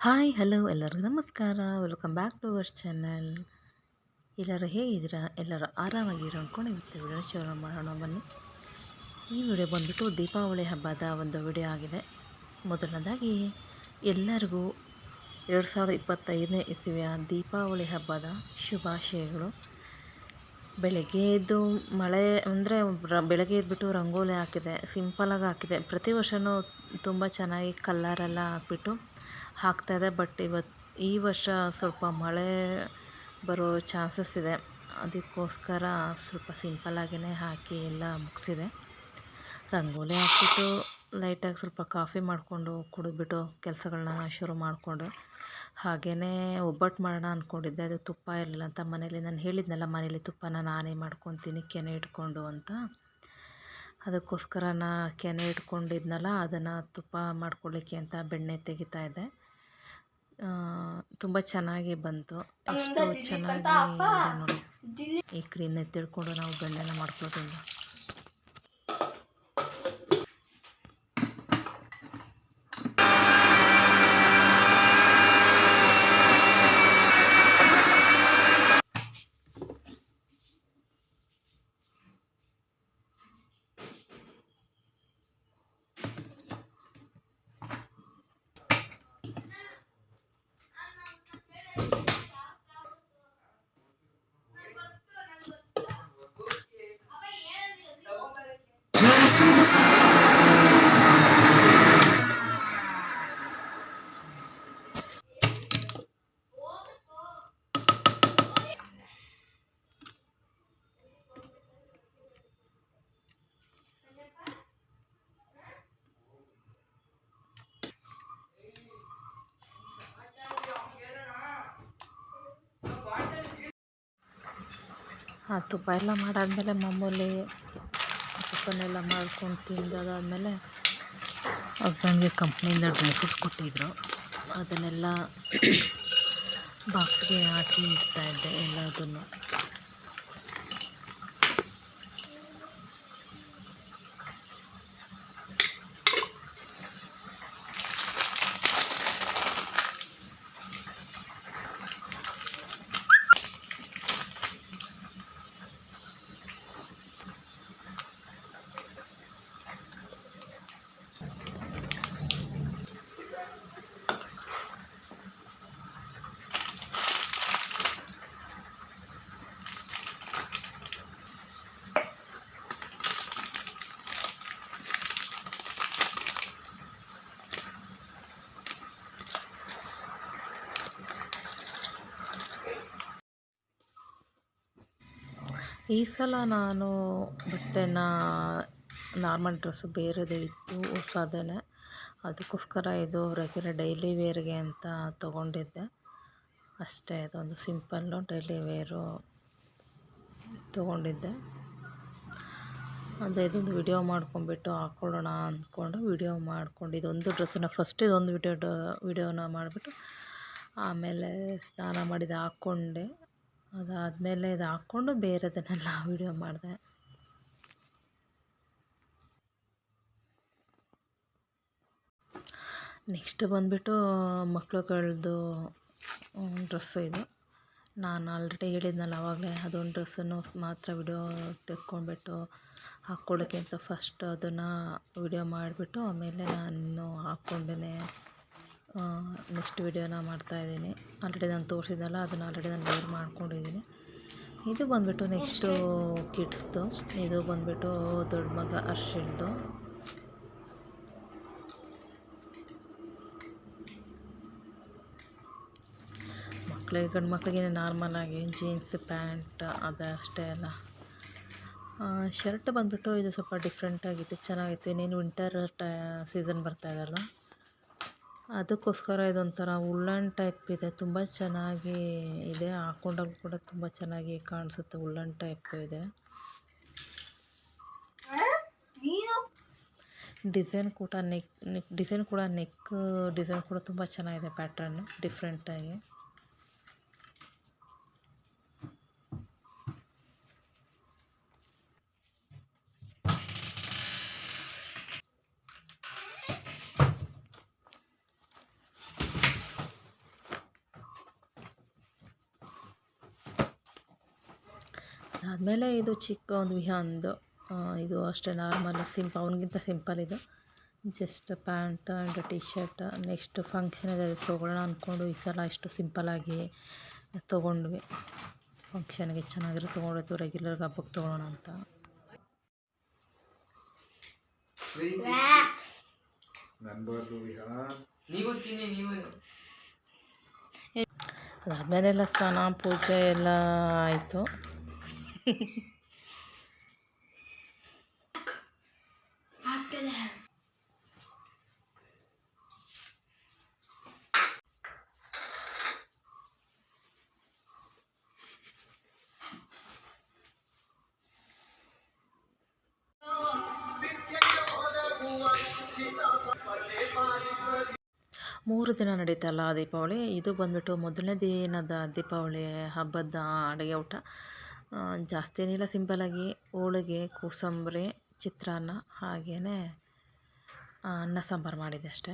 Hi, hello ಎಲ್ಲರಿಗೂ ನಮಸ್ಕಾರ. Welcome back to our channel. ಎಲ್ಲರೂ ಹೇಗಿದ್ದೀರಾ? ಎಲ್ಲರೂ ಆರಾಮಾಗಿರೋ ಅಂದ್ಕೊಂಡು ಇವತ್ತು ವಿಡಿಯೋ ಶುರು ಮಾಡೋಣ ಬನ್ನಿ. ಈ ವಿಡಿಯೋ ಬಂದುಬಿಟ್ಟು ದೀಪಾವಳಿ ಹಬ್ಬದ ಒಂದು ವಿಡಿಯೋ ಆಗಿದೆ. ಮೊದಲನೇದಾಗಿ, ಎಲ್ಲರಿಗೂ ಎರಡು ಸಾವಿರದ ಇಪ್ಪತ್ತೈದನೇ ಇಸವಿಯ ದೀಪಾವಳಿ ಹಬ್ಬದ ಶುಭಾಶಯಗಳು. ಬೆಳಗ್ಗೆ ಎದ್ದು ಮಳೆ ಅಂದರೆ ಬೆಳಗ್ಗೆ ಎದ್ಬಿಟ್ಟು ರಂಗೋಲಿ ಹಾಕಿದೆ ಸಿಂಪಲಾಗಿ ಹಾಕಿದೆ. ಪ್ರತಿ ವರ್ಷವೂ ತುಂಬ ಚೆನ್ನಾಗಿ ಕಲ್ಲರೆಲ್ಲ ಹಾಕ್ಬಿಟ್ಟು ಹಾಕ್ತಾಯಿದೆ ಬಟ್ ಇವತ್ತು ಈ ವರ್ಷ ಸ್ವಲ್ಪ ಮಳೆ ಬರೋ ಚಾನ್ಸಸ್ ಇದೆ. ಅದಕ್ಕೋಸ್ಕರ ಸ್ವಲ್ಪ ಸಿಂಪಲ್ಲಾಗಿಯೇ ಹಾಕಿ ಎಲ್ಲ ಮುಗಿಸಿದೆ. ರಂಗೋಲಿ ಹಾಕಿಬಿಟ್ಟು ಲೈಟಾಗಿ ಸ್ವಲ್ಪ ಕಾಫಿ ಮಾಡಿಕೊಂಡು ಕುಡಿದ್ಬಿಟ್ಟು ಕೆಲಸಗಳನ್ನ ಶುರು ಮಾಡಿಕೊಂಡು. ಹಾಗೇ ಒಬ್ಬಟ್ಟು ಮಾಡೋಣ ಅಂದ್ಕೊಂಡಿದ್ದೆ ಅದು ತುಪ್ಪ ಇರಲಿಲ್ಲ ಅಂತ ಮನೇಲಿ ನಾನು ಹೇಳಿದ್ನಲ್ಲ, ಮನೇಲಿ ತುಪ್ಪನ ನಾನೇ ಮಾಡ್ಕೊತೀನಿ, ಕೆನೆ ಇಟ್ಕೊಂಡು ಅಂತ. ಅದಕ್ಕೋಸ್ಕರ ನಾ ಕೆನೆ ಇಟ್ಕೊಂಡಿದ್ನಲ್ಲ, ಅದನ್ನು ತುಪ್ಪ ಮಾಡ್ಕೊಳ್ಳಿಕ್ಕೆ ಅಂತ ಬೆಣ್ಣೆ ತೆಗಿತಾಯಿದ್ದೆ ತುಂಬ ಚೆನ್ನಾಗಿ ಬಂತು. ಅಷ್ಟು ಚೆನ್ನಾಗಿ ನೋಡಿ. ಈ ಕ್ರೀಮ್ನ ತಿಳ್ಕೊಂಡು ನಾವು ಬೆಣ್ಣೆನ ಮಾಡ್ಕೊಳ್ತೀವಿ. ಆ ತುಪ್ಪ ಎಲ್ಲ ಮಾಡಾದಮೇಲೆ ಮಾಮೂಲಿ ತುಪ್ಪನೆಲ್ಲ ಮಾಡ್ಕೊಂಡು ತಿಂದಾದಾದಮೇಲೆ ನನಗೆ ಕಂಪ್ನಿಯಿಂದ ಡ್ರೈ ಫ್ರೂಟ್ಸ್ ಕೊಟ್ಟಿದ್ದರು ಅದನ್ನೆಲ್ಲ ಬಾಕ್ಸ್ಗೆ ಹಾಕಿ ಇಡ್ತಾಯಿದ್ದೆ ಎಲ್ಲದನ್ನು. ಈ ಸಲ ನಾನು ಬಟ್ಟೆನ ನಾರ್ಮಲ್ ಡ್ರೆಸ್ಸು ಬೇರೆದೇ ಇತ್ತು ಹೊಸದೇನೆ. ಅದಕ್ಕೋಸ್ಕರ ಇದು ರೆಗ್ಯುಲರ್ ಡೈಲಿ ವೇರ್ಗೆ ಅಂತ ತೊಗೊಂಡಿದ್ದೆ. ಅಷ್ಟೇ, ಅದೊಂದು ಸಿಂಪಲ್ಲು ಡೈಲಿ ವೇರು ತೊಗೊಂಡಿದ್ದೆ. ಅದೇ, ಇದೊಂದು ವಿಡಿಯೋ ಮಾಡ್ಕೊಂಬಿಟ್ಟು ಹಾಕ್ಕೊಳ್ಳೋಣ ಅಂದ್ಕೊಂಡು ವಿಡಿಯೋ ಮಾಡ್ಕೊಂಡು, ಇದೊಂದು ಡ್ರೆಸ್ಸನ್ನು ಫಸ್ಟ್ ಇದೊಂದು ವಿಡಿಯೋ ವಿಡಿಯೋನ ಮಾಡಿಬಿಟ್ಟು ಆಮೇಲೆ ಸ್ನಾನ ಮಾಡಿದ ಹಾಕ್ಕೊಂಡೆ ಅದಾದಮೇಲೆ ಇದು ಹಾಕ್ಕೊಂಡು ಬೇರೆದನ್ನೆಲ್ಲ ವೀಡಿಯೋ ಮಾಡಿದೆ. ನೆಕ್ಸ್ಟ್ ಬಂದುಬಿಟ್ಟು ಮಕ್ಳುಗಳದ್ದು ಡ್ರೆಸ್ಸು ಇದು. ನಾನು ಆಲ್ರೆಡಿ ಹೇಳಿದ್ನಲ್ಲ ಆವಾಗಲೇ ಅದೊಂದು ಡ್ರೆಸ್ಸನ್ನು ಮಾತ್ರ ವಿಡಿಯೋ ತೆಕ್ಕೊಂಡ್ಬಿಟ್ಟು ಹಾಕ್ಕೊಳ್ಳೋಕ್ಕಿಂತ ಫಸ್ಟ್ ಅದನ್ನು ವಿಡಿಯೋ ಮಾಡಿಬಿಟ್ಟು ಆಮೇಲೆ ನಾನು ಹಾಕ್ಕೊಂಡೇ ನೆಕ್ಸ್ಟ್ ವಿಡಿಯೋನ ಮಾಡ್ತಾಯಿದ್ದೀನಿ ಆಲ್ರೆಡಿ ನಾನು ತೋರಿಸಿದ್ದಲ್ಲ, ಅದನ್ನು ಆಲ್ರೆಡಿ ನಾನು ವೇರ್ ಮಾಡ್ಕೊಂಡಿದ್ದೀನಿ. ಇದು ಬಂದುಬಿಟ್ಟು ನೆಕ್ಸ್ಟು ಕಿಡ್ಸ್ದು ಇದು ಬಂದುಬಿಟ್ಟು ದೊಡ್ಡ ಮಗ ಅರ್ಶಿಡ್ದು ಮಕ್ಕಳಿಗೆ ಗಂಡು ಮಕ್ಕಳಿಗೆ ನಾರ್ಮಲಾಗಿ ಜೀನ್ಸ್ ಪ್ಯಾಂಟ್ ಅದು ಅಷ್ಟೇ ಅಲ್ಲ. ಶರ್ಟ್ ಬಂದುಬಿಟ್ಟು ಇದು ಸ್ವಲ್ಪ ಡಿಫ್ರೆಂಟಾಗಿತ್ತು ಚೆನ್ನಾಗಿತ್ತು. ಇನ್ನೇನು ವಿಂಟರ್ ಟೈ ಸೀಸನ್ ಬರ್ತಾಯಿದೆಯಲ್ಲ ಅದಕ್ಕೋಸ್ಕರ ಇದೊಂಥರ ಉಲ್ಲನ್ ಟೈಪ್ ಇದೆ. ತುಂಬ ಚೆನ್ನಾಗಿ ಇದೆ. ಹಾಕೊಂಡಾಗ ಕೂಡ ತುಂಬ ಚೆನ್ನಾಗಿ ಕಾಣಿಸುತ್ತೆ. ಉಲ್ಲನ್ ಟೈಪ್ ಇದೆ. ಡಿಸೈನ್ ಕೂಡ ನೆಕ್ ನೆಕ್, ಡಿಸೈನ್ ಕೂಡ ನೆಕ್, ಡಿಸೈನ್ ಕೂಡ ತುಂಬ ಚೆನ್ನಾಗಿದೆ ಪ್ಯಾಟರ್ನ್. ಡಿಫ್ರೆಂಟಾಗಿ. ಅದಾದಮೇಲೆ ಇದು ಚಿಕ್ಕ ಒಂದು ವಿಹಾನ್ದು ಇದು ಅಷ್ಟೇ ನಾರ್ಮಲ್ ಸಿಂಪ ಅವನಿಗಿಂತ ಸಿಂಪಲ್ ಇದು. Just pant and T shirt next function ಇದೆ ತೊಗೊಳ್ಳೋಣ ಅಂದ್ಕೊಂಡು ಈ ಸಲ ಇಷ್ಟು ಸಿಂಪಲ್ಲಾಗಿ ತೊಗೊಂಡ್ವಿ. ಫಂಕ್ಷನ್ಗೆ ಚೆನ್ನಾಗಿರೋ ತೊಗೊಂಡಿತ್ತು ರೆಗ್ಯುಲರ್ ಹಬ್ಬಕ್ಕೆ ತೊಗೊಳ್ಳೋಣ ಅಂತ. ನನ್ಬಾರ್ದು ವಿಹಾನ್ ನೀವು ತಿನ್ನಿ ನೀವು ಅದಾದಮೇಲೆ ಎಲ್ಲ ಸ್ನಾನ ಪೂಜೆ ಎಲ್ಲ ಆಯಿತು. ಮೂರು ದಿನ ನಡೀತಲ್ಲ ದೀಪಾವಳಿ. ಇದು ಬಂದ್ಬಿಟ್ಟು ಮೊದಲನೇ ದಿನದ ದೀಪಾವಳಿ ಹಬ್ಬದ ಅಡುಗೆ ಊಟ. ಜಾಸ್ತಿ ಏನಿಲ್ಲ ಸಿಂಪಲ್ಲಾಗಿ ಹೋಳಿಗೆ ಕೋಸಂಬರಿ ಚಿತ್ರಾನ್ನ ಹಾಗೆಯೇ ಅನ್ನ ಸಾಂಬಾರು ಮಾಡಿದ್ದೆ ಅಷ್ಟೇ.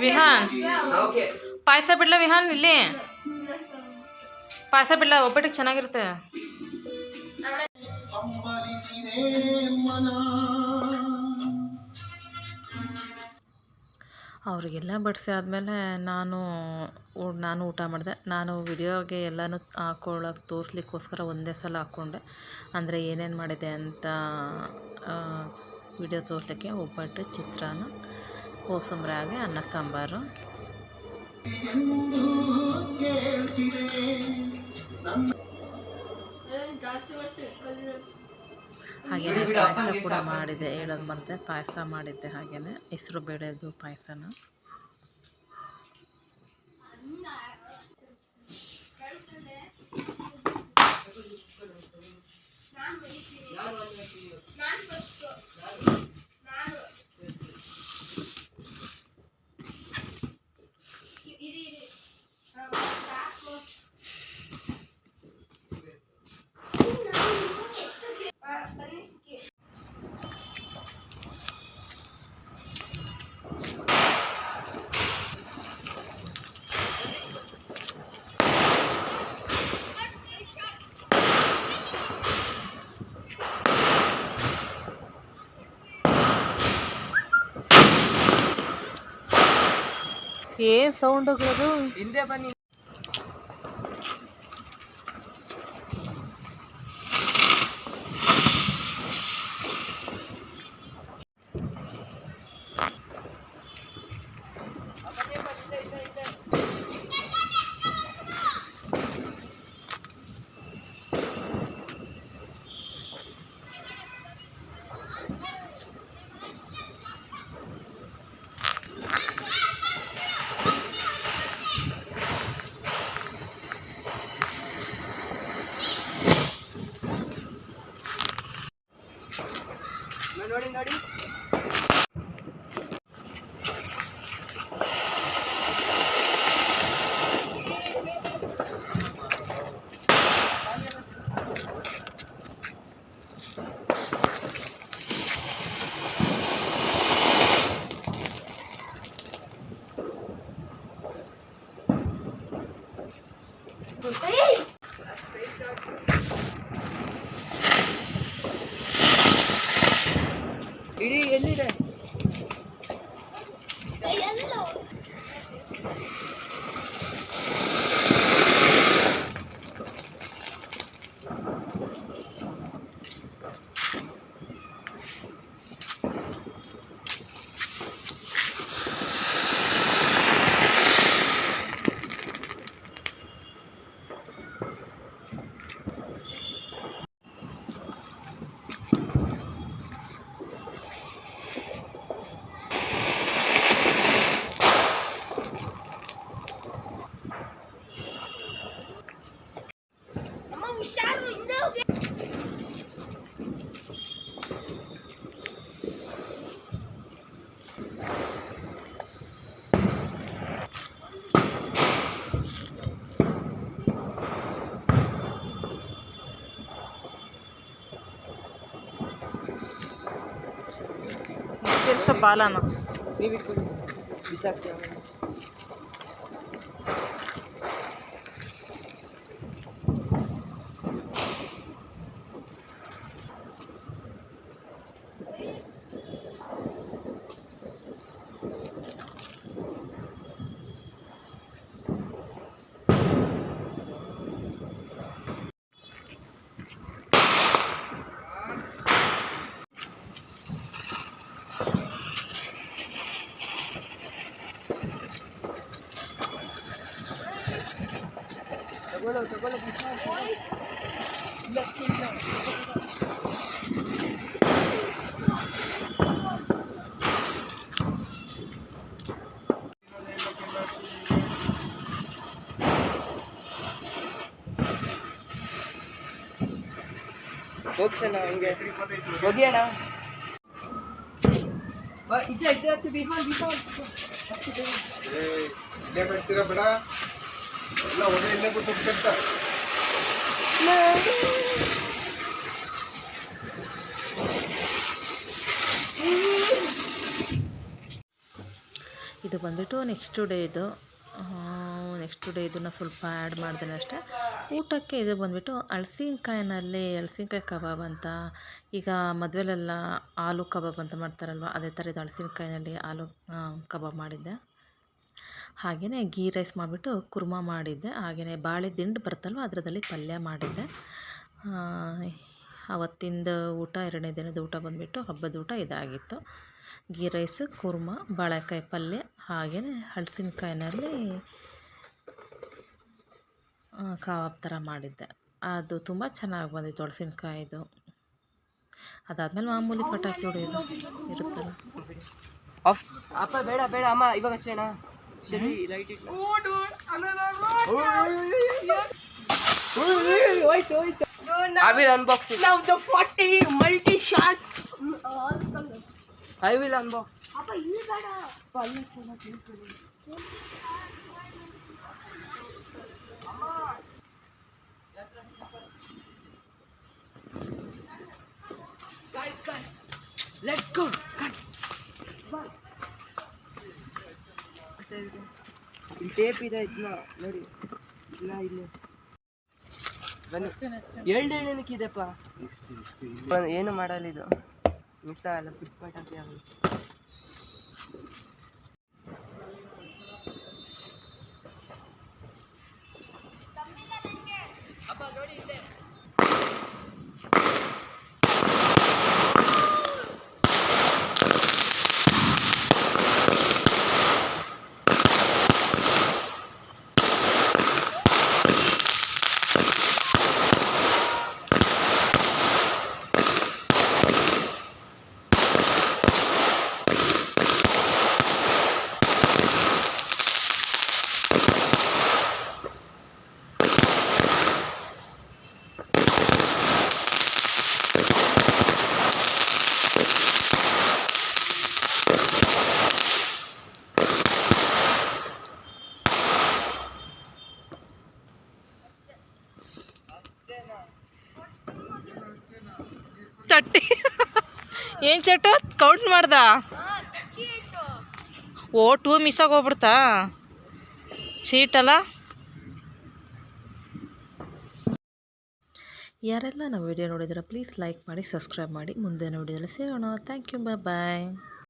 ವಿಹಾನ್. ಓಕೆ. ಪಾಯಸ ಬಿಡ್ಲ ವಿಹಾನ್ ಇಲ್ಲಿ? ಪಾಯಸ ಬಿಡ್ಲ ಒಬ್ಬಟ್ಟಿಗೆ ಚೆನ್ನಾಗಿರುತ್ತೆ. ಅವರಿಗೆಲ್ಲ ಬಡಿಸಿ ಆದಮೇಲೆ ನಾನು ನಾನು ಊಟ ಮಾಡಿದೆ. ನಾನು ವಿಡಿಯೋಗೆ ಎಲ್ಲನೂ ಹಾಕೊಳ್ಳೋಕೆ ತೋರಿಸ್ಲಿಕ್ಕೋಸ್ಕರ ಒಂದೇ ಸಲ ಹಾಕ್ಕೊಂಡೆ ಅಂದರೆ ಏನೇನು ಮಾಡಿದೆ ಅಂತ ವಿಡಿಯೋ ತೋರಿಸ್ಲಿಕ್ಕೆ ಒಬ್ಬಟ್ಟು ಚಿತ್ರಾನ್ನ ಕೋಸಂಬರಿ ಹಾಗೆ ಅನ್ನ ಸಾಂಬಾರು. ಹಾಗೆಯೇ ಪಾಯಸ ಕೂಡ ಮಾಡಿದೆ ಹೇಳೋದು ಮರೆತೆ ಪಾಯಸ ಮಾಡಿದ್ದೆ ಹಾಗೆಯೇ ಹೆಸರು ಬೇಳೆದು ಪಾಯಸನ. ಏನು ಸೌಂಡುಗಳದು ಹಿಂದೆ ಬನ್ನಿ ನೋಡಿ शायद वो ज़िंदा हो गया सब पालाना ಹೋಗ್ಸಣ ಹಂಗೆ. ಹೋಗಿ ಅಣ್ಣ ಬಾ, ಇದ್ದೆ ಇದ್ದೆ ಆಚೆ ಬಿಹಾನ್ ಬಿಹಾನ್ ಏ, ಇಲ್ಲೇ ಬಿಡ್ತೀರಾ ಬೇಡ? ಇದು ಬಂದ್ಬಿಟ್ಟು ನೆಕ್ಸ್ಟ್ ಡೇ ಇದು. ನೆಕ್ಸ್ಟ್ ಡೇ ಇದನ್ನು ಸ್ವಲ್ಪ ಆ್ಯಡ್ ಮಾಡ್ದೆ ಅಷ್ಟೇ. ಊಟಕ್ಕೆ ಇದು ಬಂದ್ಬಿಟ್ಟು ಹಳಸಿನಕಾಯಿನಲ್ಲಿ ಹಳಸಿನಕಾಯಿ ಕಬಾಬ್ ಅಂತ. ಈಗ ಮದುವೆಲೆಲ್ಲ ಆಲೂ ಕಬಾಬ್ ಅಂತ ಮಾಡ್ತಾರಲ್ವ, ಅದೇ ಥರ ಇದು ಹಳಸಿನಕಾಯಿನಲ್ಲಿ ಆಲೂ ಕಬಾಬ್ ಮಾಡಿದ್ದೆ. ಹಾಗೆಯೇ ಗೀ ರೈಸ್ ಮಾಡಿಬಿಟ್ಟು ಕುರ್ಮಾ ಮಾಡಿದ್ದೆ. ಹಾಗೆಯೇ ಬಾಳೆ ದಿಂಡು ಬರುತ್ತಲ್ವ ಅದರದಲ್ಲಿ ಪಲ್ಯ ಮಾಡಿದ್ದೆ. ಅವತ್ತಿಂದ ಊಟ, ಎರಡನೇ ದಿನದ ಊಟ ಬಂದುಬಿಟ್ಟು ಹಬ್ಬದ ಊಟ ಇದಾಗಿತ್ತು. ಗೀ ರೈಸು, ಕುರ್ಮ, ಬಾಳೆಕಾಯಿ ಪಲ್ಯ ಹಾಗೆಯೇ ಹಲಸಿನಕಾಯಿನಲ್ಲಿ ಕಬಾಬ್ ಥರ ಮಾಡಿದ್ದೆ. ಅದು ತುಂಬ ಚೆನ್ನಾಗಿ ಬಂದಿತ್ತು ಹಲಸಿನಕಾಯಿದು. ಅದಾದ್ಮೇಲೆ ಮಾಮೂಲಿ ಪಟಾಕಿ ಹೊಡೆಯೋದು ಇರುತ್ತಲ್ಲ. ಅಪ್ಪ, ಬೇಡ ಬೇಡ, ಅಮ್ಮ, ಇವಾಗ ಹಚ್ಚೋಣ Shelly, light it. Oh, dude, another one. Oh, wait, wait. No, now, I will unbox it. Now the 40 multi shots. All colors. I will unbox. Papa, you better. Papa, you better. Guys, guys, let's go. Come. Bye. ಇಲ್ಲಿ tape ಇದೆ ಇದನ್ನ ನೋಡಿ. ಇಲ್ಲ ಇಲ್ಲಿ. ಎರಡು ಏನಕ್ಕಿದೆಪ್ಪ ಏನು ಮಾಡಲ್ಲ ಇದು. ಮಿಸ್ ಆಗಲ್ಲ ಫಿಟ್ ಪಟಾಕಿ ಆಗಲ್ಲ ಚಟ್ಟಿ ಏನು ಚಟ ಕೌಂಟ್ ಮಾಡ್ದ? ಓ ಟೂ ಮಿಸ್ ಆಗೋಗ್ಬಿಡ್ತಾ ಚೀಟಲ್ಲ ಯಾರೆಲ್ಲ ನಾವು ವಿಡಿಯೋ ನೋಡಿದ್ರೆ ಪ್ಲೀಸ್ ಲೈಕ್ ಮಾಡಿ ಸಬ್ಸ್ಕ್ರೈಬ್ ಮಾಡಿ, ಮುಂದೆ ವಿಡಿಯೋದಲ್ಲಿ ಸಿಗೋಣ ಥ್ಯಾಂಕ್ ಯು ಬಾಯ್ ಬಾಯ್